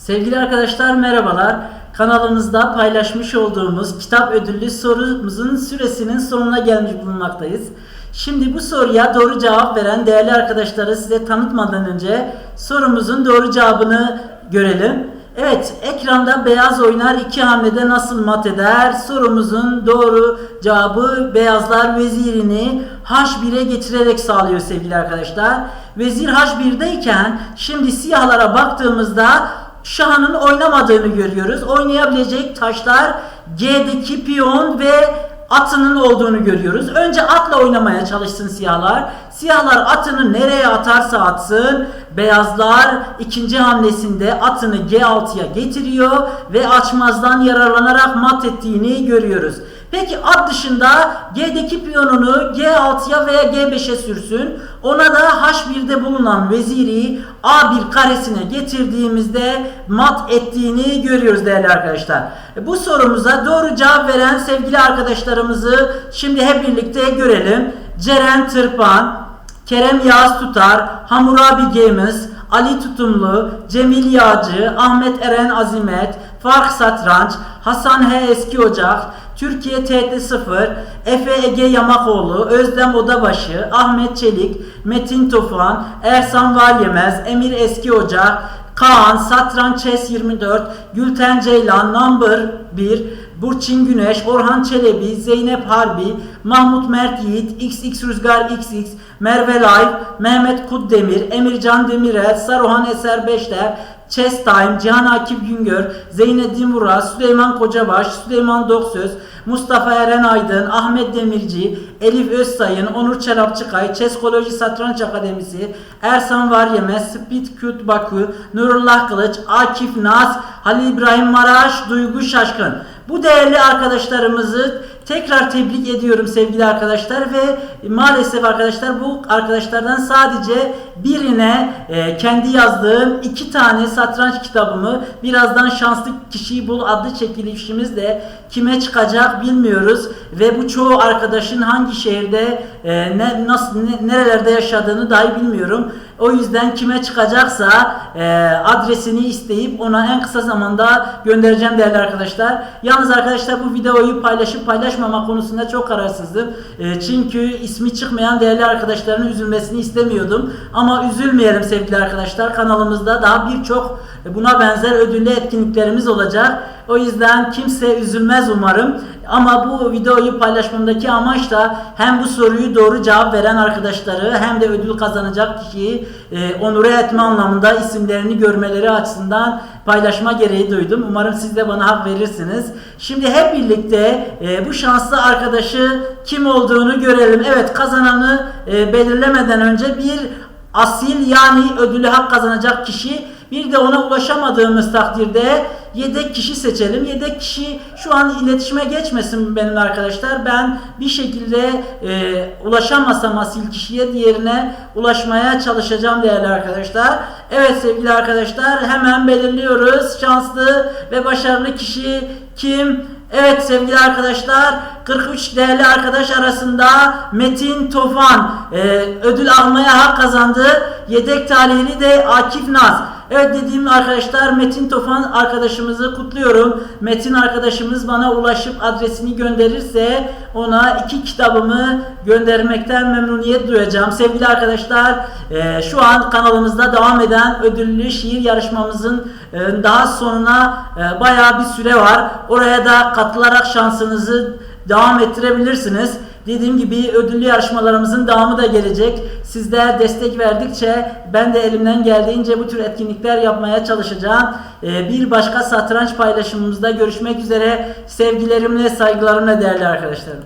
Sevgili arkadaşlar merhabalar. Kanalımızda paylaşmış olduğumuz kitap ödüllü sorumuzun süresinin sonuna gelmiş bulunmaktayız. Şimdi bu soruya doğru cevap veren değerli arkadaşları size tanıtmadan önce sorumuzun doğru cevabını görelim. Evet, ekranda beyaz oynar iki hamlede nasıl mat eder? Sorumuzun doğru cevabı beyazlar vezirini H1'e getirerek sağlıyor sevgili arkadaşlar. Vezir H1'deyken şimdi siyahlara baktığımızda Şah'ın oynamadığını görüyoruz. Oynayabilecek taşlar G'deki piyon ve atının olduğunu görüyoruz. Önce atla oynamaya çalışsın siyahlar. Siyahlar atını nereye atarsa atsın. Beyazlar ikinci hamlesinde atını G6'ya getiriyor ve açmazdan yararlanarak mat ettiğini görüyoruz. Peki at dışında G'deki piyonunu G6'ya veya G5'e sürsün. Ona da H1'de bulunan veziri A1 karesine getirdiğimizde mat ettiğini görüyoruz değerli arkadaşlar. Bu sorumuza doğru cevap veren sevgili arkadaşlarımızı şimdi hep birlikte görelim. Ceren Tırpan, Kerem Yağız Tutar, Hamurabi Games, Ali Tutumlu, Cemil Yağcı, Ahmet Eren Azimet, Fark Satranç, Hasan H. Eski Ocak, Türkiye TT0, Efe Ege Yamakoğlu, Özlem Odabaşı, Ahmet Çelik, Metin Tufan, Ersan Valyemez, Emir Eski Ocak, Kaan, Satranç Chess 24, Gülten Ceylan, Number 1, Burçin Güneş, Orhan Çelebi, Zeynep Harbi, Mahmut Mert Yiğit, XX Rüzgar XX, Merve Live, Mehmet Kuddemir, Emircan Demirel, Saruhan Eser Beşler, Chess Time, Cihan Akif Güngör, Zeynep Murat, Süleyman Kocabaş, Süleyman Doksöz, Mustafa Eren Aydın, Ahmet Demirci, Elif Özsayın, Onur Çelapçıkay, Cheskoloji Satranç Akademisi, Ersan Varyemez, Speed Küt Bakü, Nurullah Kılıç, Akif Naz, Halil İbrahim Maraş, Duygu Şaşkın. Bu değerli arkadaşlarımızı tekrar tebrik ediyorum sevgili arkadaşlar ve maalesef arkadaşlar bu arkadaşlardan sadece birine e, kendi yazdığım iki tane satranç kitabımı birazdan şanslı kişiyi bul adlı çekilişimizde kime çıkacak bilmiyoruz ve bu çoğu arkadaşın hangi şehirde e, ne nasıl ne- nerelerde yaşadığını dahi bilmiyorum. O yüzden kime çıkacaksa e, adresini isteyip ona en kısa zamanda göndereceğim değerli arkadaşlar. Yalnız arkadaşlar bu videoyu paylaşıp paylaşmama konusunda çok kararsızdım. E, çünkü ismi çıkmayan değerli arkadaşların üzülmesini istemiyordum. Ama üzülmeyelim sevgili arkadaşlar. Kanalımızda daha birçok buna benzer ödüllü etkinliklerimiz olacak. O yüzden kimse üzülmez umarım. Ama bu videoyu paylaşmamdaki amaç da hem bu soruyu doğru cevap veren arkadaşları hem de ödül kazanacak kişiyi e, onure etme anlamında isimlerini görmeleri açısından paylaşma gereği duydum. Umarım siz de bana hak verirsiniz. Şimdi hep birlikte e, bu şanslı arkadaşı kim olduğunu görelim. Evet kazananı e, belirlemeden önce bir asil yani ödülü hak kazanacak kişi bir de ona ulaşamadığımız takdirde yedek kişi seçelim. Yedek kişi şu an iletişime geçmesin benimle arkadaşlar. Ben bir şekilde e, ulaşamasam asil kişiye diğerine ulaşmaya çalışacağım değerli arkadaşlar. Evet sevgili arkadaşlar hemen belirliyoruz. Şanslı ve başarılı kişi kim? Evet sevgili arkadaşlar 43 değerli arkadaş arasında Metin Tofan e, ödül almaya hak kazandı. Yedek talihli de Akif Naz. Evet dediğim arkadaşlar Metin Tofan arkadaşımızı kutluyorum. Metin arkadaşımız bana ulaşıp adresini gönderirse ona iki kitabımı göndermekten memnuniyet duyacağım. Sevgili arkadaşlar e, şu an kanalımızda devam eden ödüllü şiir yarışmamızın e, daha sonuna e, bayağı bir süre var. Oraya da katılarak şansınızı devam ettirebilirsiniz. Dediğim gibi ödüllü yarışmalarımızın devamı da gelecek. Sizler destek verdikçe ben de elimden geldiğince bu tür etkinlikler yapmaya çalışacağım. Ee, bir başka satranç paylaşımımızda görüşmek üzere. Sevgilerimle, saygılarımla değerli arkadaşlarım.